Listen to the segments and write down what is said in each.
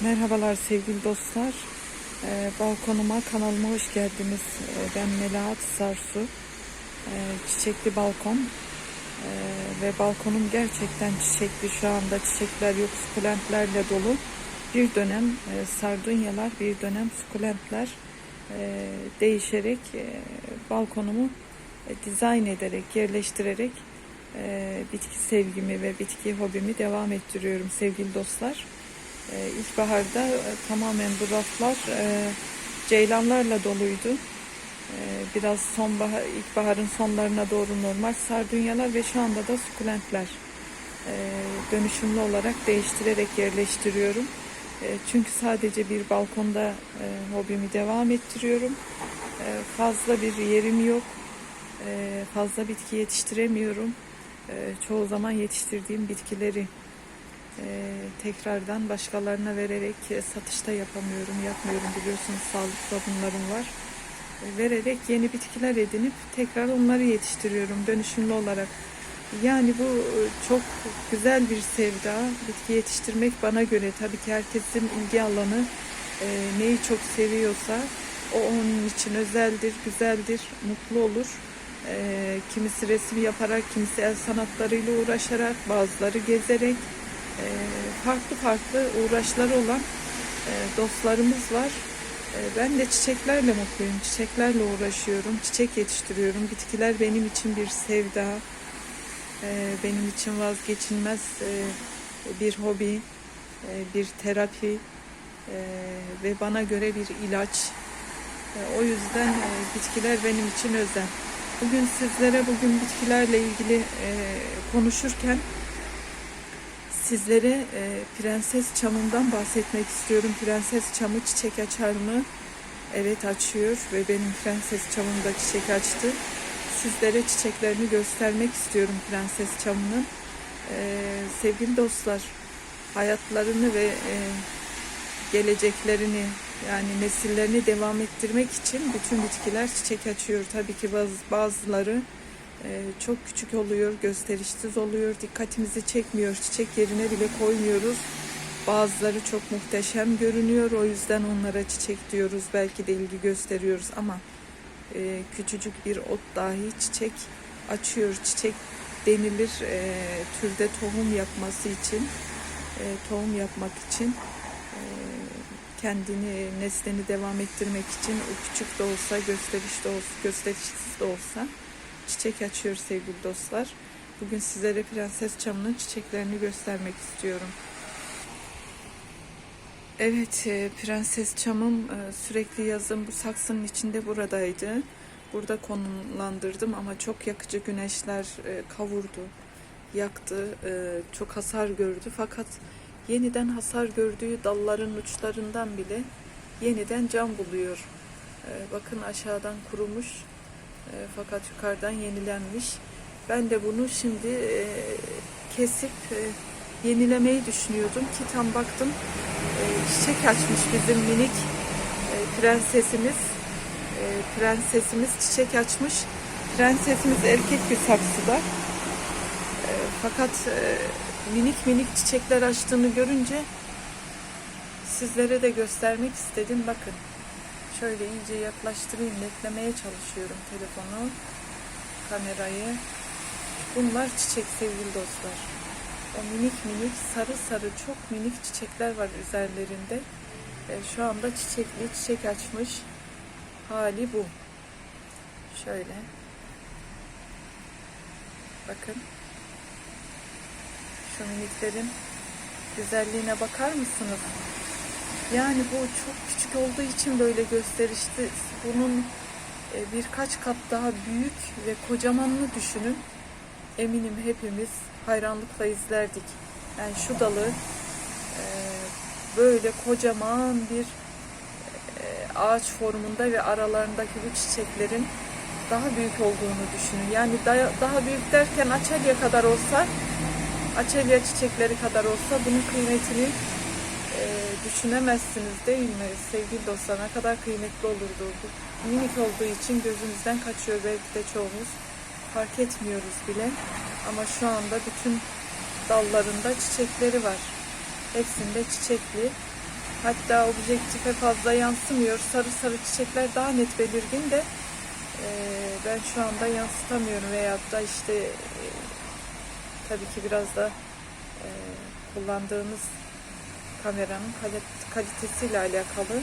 Merhabalar sevgili dostlar. Ee, balkonuma, kanalıma hoş geldiniz. Ee, ben Melahat Sarsu. Ee, çiçekli balkon. Ee, ve balkonum gerçekten çiçekli. Şu anda çiçekler yok, sukulentlerle dolu. Bir dönem e, sardunyalar, bir dönem sukulentler e, değişerek e, balkonumu e, dizayn ederek, yerleştirerek e, bitki sevgimi ve bitki hobimi devam ettiriyorum sevgili dostlar. Ee, e, tamamen bu raflar e, ceylanlarla doluydu. Ee, biraz sonbahar, ilkbaharın sonlarına doğru normal sardunyalar ve şu anda da sukulentler e, dönüşümlü olarak değiştirerek yerleştiriyorum. E, çünkü sadece bir balkonda hobimi devam ettiriyorum. Fazla bir yerim yok. Fazla bitki yetiştiremiyorum. Çoğu zaman yetiştirdiğim bitkileri e, tekrardan başkalarına vererek e, satışta yapamıyorum, yapmıyorum biliyorsunuz sağlık sorunlarım var. E, vererek yeni bitkiler edinip tekrar onları yetiştiriyorum dönüşümlü olarak. Yani bu e, çok güzel bir sevda. Bitki yetiştirmek bana göre tabii ki herkesin ilgi alanı e, neyi çok seviyorsa o onun için özeldir, güzeldir, mutlu olur. E, kimisi resim yaparak, kimisi el sanatlarıyla uğraşarak, bazıları gezerek, e, farklı farklı uğraşları olan e, dostlarımız var. E, ben de çiçeklerle mutluyum. Çiçeklerle uğraşıyorum. Çiçek yetiştiriyorum. Bitkiler benim için bir sevda. E, benim için vazgeçilmez e, bir hobi, bir terapi ve bana göre bir ilaç. O yüzden bitkiler benim için özel. Bugün sizlere bugün bitkilerle ilgili konuşurken sizlere e, Prenses Çamı'ndan bahsetmek istiyorum. Prenses Çamı çiçek açar mı? Evet açıyor ve benim Prenses Çamım da çiçek açtı. Sizlere çiçeklerini göstermek istiyorum Prenses Çamı'nın. E, sevgili dostlar, hayatlarını ve e, geleceklerini yani nesillerini devam ettirmek için bütün bitkiler çiçek açıyor. Tabii ki bazı, bazıları çok küçük oluyor, gösterişsiz oluyor, dikkatimizi çekmiyor, çiçek yerine bile koymuyoruz. Bazıları çok muhteşem görünüyor, o yüzden onlara çiçek diyoruz, belki de ilgi gösteriyoruz ama e, küçücük bir ot dahi çiçek açıyor, çiçek denilir e, türde tohum yapması için, e, tohum yapmak için kendini, neslini devam ettirmek için o küçük de olsa, gösterişli olsa, gösterişsiz de olsa çiçek açıyor sevgili dostlar. Bugün sizlere Prenses Çamı'nın çiçeklerini göstermek istiyorum. Evet, e, Prenses Çam'ım e, sürekli yazın bu saksının içinde buradaydı. Burada konumlandırdım ama çok yakıcı güneşler e, kavurdu, yaktı, çok hasar gördü. Fakat yeniden hasar gördüğü dalların uçlarından bile yeniden can buluyor. Bakın aşağıdan kurumuş, fakat yukarıdan yenilenmiş. Ben de bunu şimdi e, kesip e, yenilemeyi düşünüyordum ki tam baktım e, çiçek açmış bizim minik e, prensesimiz. E, prensesimiz çiçek açmış. Prensesimiz erkek bir saksıda. E, fakat e, minik minik çiçekler açtığını görünce sizlere de göstermek istedim. Bakın. Şöyle iyice yaklaştırayım, netlemeye çalışıyorum telefonu, kamerayı. Bunlar çiçek sevgili dostlar. O minik minik sarı sarı çok minik çiçekler var üzerlerinde. E, şu anda çiçekli, çiçek açmış hali bu. Şöyle. Bakın. Şu miniklerin güzelliğine bakar mısınız? Yani bu çok küçük olduğu için böyle gösterişli. Bunun e, birkaç kat daha büyük ve kocamanını düşünün. Eminim hepimiz hayranlıkla izlerdik. Yani şu dalı e, böyle kocaman bir e, ağaç formunda ve aralarındaki bu çiçeklerin daha büyük olduğunu düşünün. Yani daha büyük derken açelya kadar olsa, açelya çiçekleri kadar olsa bunun kıymetini düşünemezsiniz değil mi sevgili dostlar ne kadar kıymetli olurdu bu. Minik olduğu için gözümüzden kaçıyor belki de çoğumuz fark etmiyoruz bile. Ama şu anda bütün dallarında çiçekleri var. Hepsinde çiçekli. Hatta objektife fazla yansımıyor. Sarı sarı çiçekler daha net belirgin de e, ben şu anda yansıtamıyorum veyahut da işte e, tabii ki biraz da e, kullandığımız kameranın kali- kalitesiyle alakalı.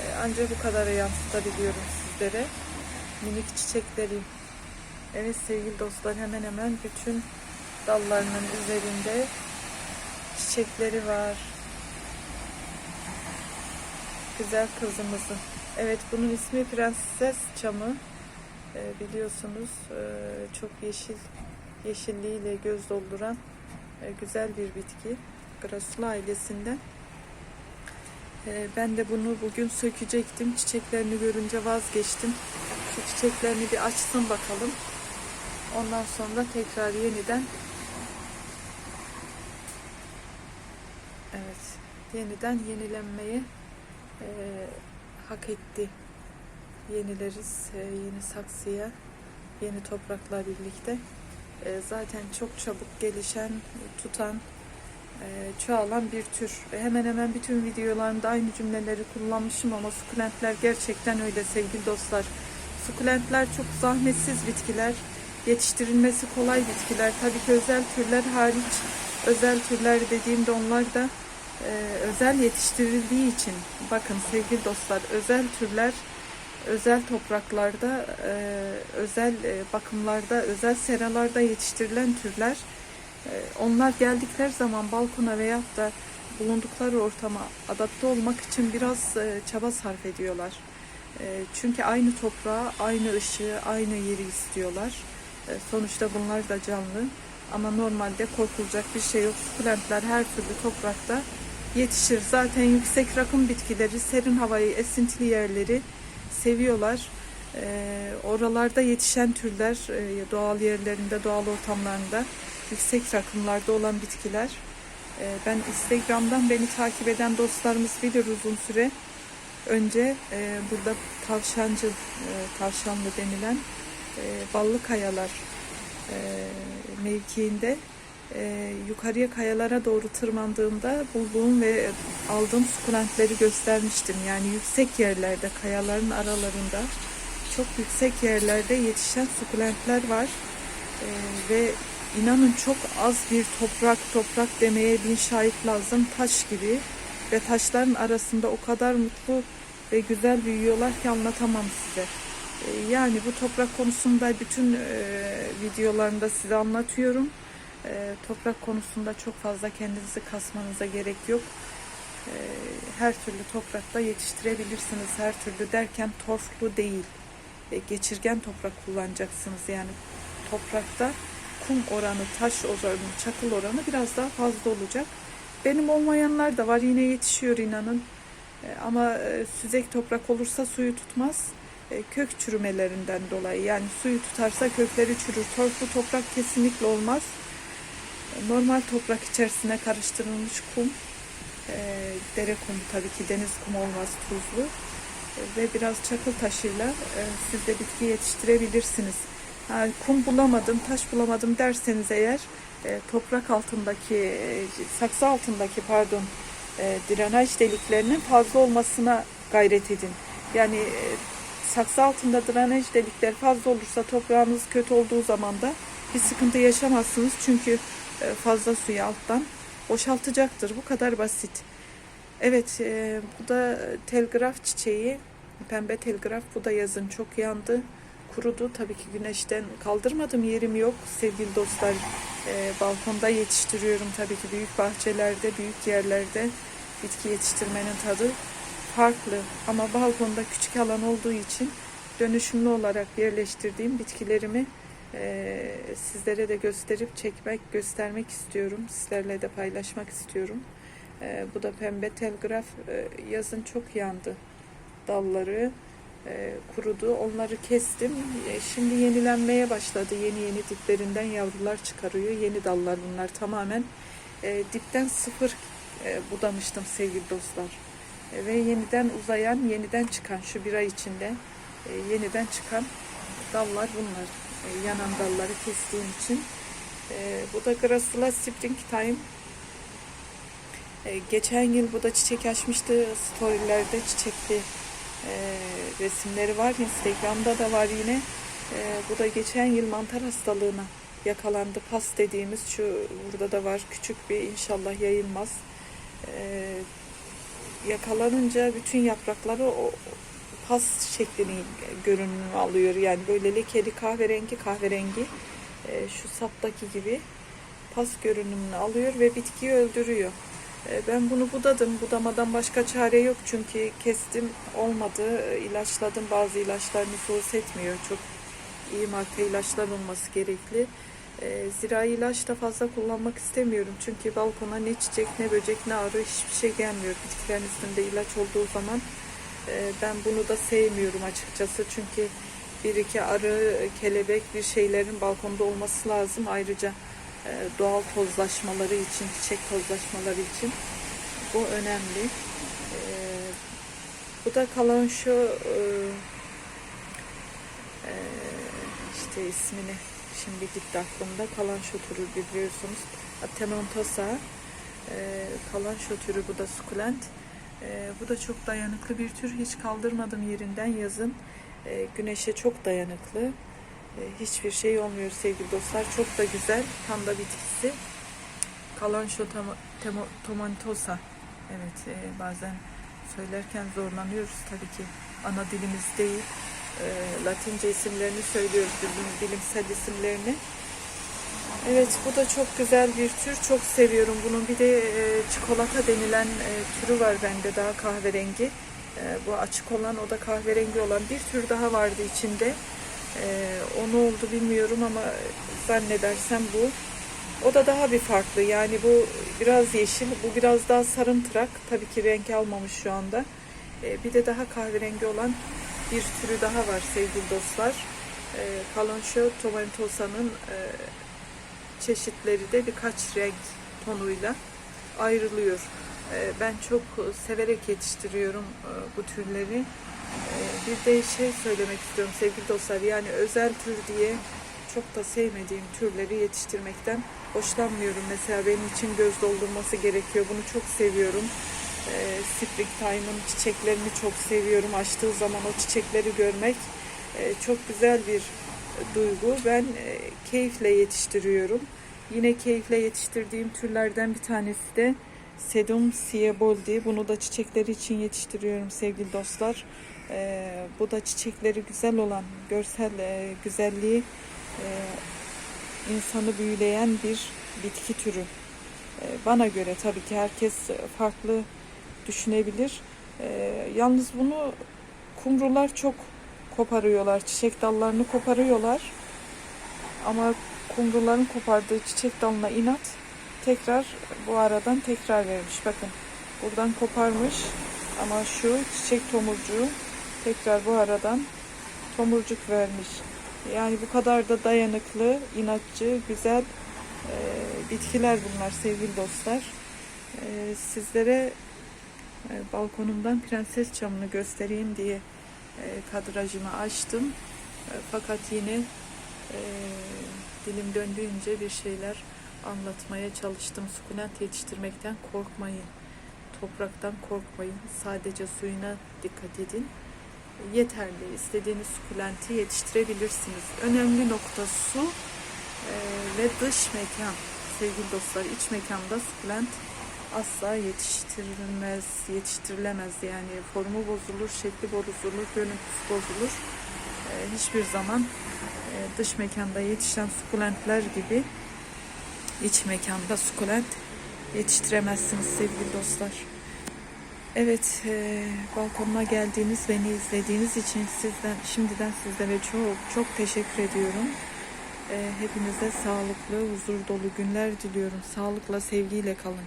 E, ancak bu kadar yansıtabiliyorum sizlere. Minik çiçekleri. Evet sevgili dostlar hemen hemen bütün dallarının üzerinde çiçekleri var. Güzel kızımızın. Evet bunun ismi Prenses Çamı. Ee, biliyorsunuz e, çok yeşil yeşilliğiyle göz dolduran e, güzel bir bitki. Grasula ailesinden. Ee, ben de bunu bugün sökecektim. Çiçeklerini görünce vazgeçtim. Şu çiçeklerini bir açsın bakalım. Ondan sonra tekrar yeniden Evet, yeniden yenilenmeye e, hak etti. Yenileriz e, yeni saksıya, yeni toprakla birlikte. E, zaten çok çabuk gelişen, tutan, çoğalan bir tür. E, hemen hemen bütün videolarımda aynı cümleleri kullanmışım ama sukulentler gerçekten öyle sevgili dostlar. Sukulentler çok zahmetsiz bitkiler, yetiştirilmesi kolay bitkiler. Tabii ki özel türler hariç, özel türler dediğimde onlar da e, özel yetiştirildiği için bakın sevgili dostlar özel türler özel topraklarda e, özel e, bakımlarda özel seralarda yetiştirilen türler e, onlar geldikleri zaman balkona veyahut da bulundukları ortama adapte olmak için biraz e, çaba sarf ediyorlar. E, çünkü aynı toprağı, aynı ışığı, aynı yeri istiyorlar. E, sonuçta bunlar da canlı. Ama normalde korkulacak bir şey yok. Sukulentler her türlü toprakta yetişir. Zaten yüksek rakım bitkileri, serin havayı, esintili yerleri seviyorlar. Ee, oralarda yetişen türler, e, doğal yerlerinde, doğal ortamlarında yüksek rakımlarda olan bitkiler. Ee, ben Instagram'dan beni takip eden dostlarımız bilir uzun süre önce e, burada tavşancı, e, tavşanlı denilen e, ballı kayalar mevkiinde yukarıya kayalara doğru tırmandığımda bulduğum ve aldığım sukulentleri göstermiştim. Yani yüksek yerlerde, kayaların aralarında çok yüksek yerlerde yetişen sukulentler var. E, ve inanın çok az bir toprak, toprak demeye bin şahit lazım. Taş gibi ve taşların arasında o kadar mutlu ve güzel büyüyorlar ki anlatamam size. E, yani bu toprak konusunda bütün e, videolarımda size anlatıyorum. E, toprak konusunda çok fazla kendinizi kasmanıza gerek yok. E, her türlü toprakta yetiştirebilirsiniz. Her türlü derken torflu değil. E, geçirgen toprak kullanacaksınız. Yani toprakta kum oranı, taş oranı, çakıl oranı biraz daha fazla olacak. Benim olmayanlar da var. Yine yetişiyor inanın. E, ama e, süzek toprak olursa suyu tutmaz. E, kök çürümelerinden dolayı. Yani suyu tutarsa kökleri çürür. Torflu toprak kesinlikle olmaz normal toprak içerisine karıştırılmış kum, dere kumu tabii ki deniz kumu olmaz tuzlu ve biraz çakıl taşıyla siz de bitki yetiştirebilirsiniz. Ha, kum bulamadım, taş bulamadım derseniz eğer e, toprak altındaki, e, saksı altındaki pardon e, drenaj deliklerinin fazla olmasına gayret edin. Yani e, saksı altında drenaj delikler fazla olursa toprağınız kötü olduğu zaman da bir sıkıntı yaşamazsınız. Çünkü e, fazla suyu alttan boşaltacaktır. Bu kadar basit. Evet e, bu da telgraf çiçeği. Pembe telgraf. Bu da yazın çok yandı. Kurudu. Tabii ki güneşten kaldırmadım. Yerim yok sevgili dostlar. E, balkonda yetiştiriyorum tabii ki büyük bahçelerde, büyük yerlerde bitki yetiştirmenin tadı farklı. Ama balkonda küçük alan olduğu için dönüşümlü olarak yerleştirdiğim bitkilerimi ee, sizlere de gösterip çekmek, göstermek istiyorum. Sizlerle de paylaşmak istiyorum. Ee, bu da pembe telgraf. Ee, yazın çok yandı dalları. E, kurudu. Onları kestim. E, şimdi yenilenmeye başladı. Yeni yeni diplerinden yavrular çıkarıyor. Yeni dallar bunlar tamamen. E, dipten sıfır budamıştım sevgili dostlar. Ve yeniden uzayan, yeniden çıkan şu bir ay içinde yeniden çıkan dallar bunlar. Yanan dalları kestiğim için. Bu da Gracila Spring Time. Geçen yıl bu da çiçek açmıştı. Storylerde çiçekli e, resimleri var. Instagram'da da var yine. E, bu da geçen yıl mantar hastalığına yakalandı. Pas dediğimiz şu burada da var. Küçük bir inşallah yayılmaz. E, yakalanınca bütün yaprakları o pas şeklini görünümünü alıyor. Yani böyle lekeli kahverengi kahverengi e, şu saptaki gibi pas görünümünü alıyor ve bitkiyi öldürüyor. E, ben bunu budadım. Budamadan başka çare yok çünkü kestim olmadı. E, ilaçladım. Bazı ilaçlar nüfuz etmiyor. Çok iyi marka ilaçlar olması gerekli. E, zirai ilaç da fazla kullanmak istemiyorum. Çünkü balkona ne çiçek ne böcek ne arı hiçbir şey gelmiyor. Bitkilerin üstünde ilaç olduğu zaman ben bunu da sevmiyorum açıkçası. Çünkü bir iki arı, kelebek bir şeylerin balkonda olması lazım. Ayrıca doğal tozlaşmaları için, çiçek tozlaşmaları için bu önemli. E, bu da kalan şu e, e, işte ismini şimdi gitti aklımda. Kalan şu türü biliyorsunuz. Atemontosa e, kalan şu türü bu da sukulent. E, bu da çok dayanıklı bir tür. Hiç kaldırmadım yerinden yazın. E, güneşe çok dayanıklı. E, hiçbir şey olmuyor sevgili dostlar. Çok da güzel. Panda bitkisi. Kalanço tomantosa. Evet e, bazen söylerken zorlanıyoruz tabii ki. Ana dilimiz değil. E, Latince isimlerini söylüyoruz. Bilim, bilimsel isimlerini. Evet bu da çok güzel bir tür. Çok seviyorum bunun. Bir de e, çikolata denilen e, türü var bende daha kahverengi. E, bu açık olan o da kahverengi olan bir tür daha vardı içinde. E, o ne oldu bilmiyorum ama zannedersem bu. O da daha bir farklı. Yani bu biraz yeşil, bu biraz daha sarımtırak. Tabii ki renk almamış şu anda. E, bir de daha kahverengi olan bir türü daha var sevgili dostlar. E, Caloncho tomentosa'nın e, çeşitleri de birkaç renk tonuyla ayrılıyor. Ee, Ben çok severek yetiştiriyorum e, bu türleri. Ee, Bir de şey söylemek istiyorum sevgili dostlar. Yani özel tür diye çok da sevmediğim türleri yetiştirmekten hoşlanmıyorum. Mesela benim için göz doldurması gerekiyor. Bunu çok seviyorum. Ee, Springtime'ın çiçeklerini çok seviyorum. Açtığı zaman o çiçekleri görmek e, çok güzel bir duygu. Ben e, keyifle yetiştiriyorum. Yine keyifle yetiştirdiğim türlerden bir tanesi de Sedum Sieboldi. Bunu da çiçekleri için yetiştiriyorum sevgili dostlar. E, bu da çiçekleri güzel olan, görsel e, güzelliği e, insanı büyüleyen bir bitki türü. E, bana göre tabii ki herkes farklı düşünebilir. E, yalnız bunu kumrular çok koparıyorlar. Çiçek dallarını koparıyorlar. Ama kumruların kopardığı çiçek dalına inat tekrar bu aradan tekrar vermiş. Bakın buradan koparmış ama şu çiçek tomurcuğu tekrar bu aradan tomurcuk vermiş. Yani bu kadar da dayanıklı, inatçı, güzel e, bitkiler bunlar sevgili dostlar. E, sizlere e, balkonumdan prenses çamını göstereyim diye e, kadrajımı açtım. E, fakat yine e, dilim döndüğünce bir şeyler anlatmaya çalıştım. Sukulent yetiştirmekten korkmayın. Topraktan korkmayın. Sadece suyuna dikkat edin. Yeterli. İstediğiniz sukulenti yetiştirebilirsiniz. Önemli nokta su e, ve dış mekan. Sevgili dostlar iç mekanda sukulent asla yetiştirilmez, yetiştirilemez. Yani formu bozulur, şekli bozulur, görüntüsü bozulur. Ee, hiçbir zaman e, dış mekanda yetişen sukulentler gibi iç mekanda sukulent yetiştiremezsiniz sevgili dostlar. Evet, e, balkonuma geldiğiniz, beni izlediğiniz için sizden şimdiden sizlere çok çok teşekkür ediyorum. E, hepinize sağlıklı, huzur dolu günler diliyorum. Sağlıkla, sevgiyle kalın.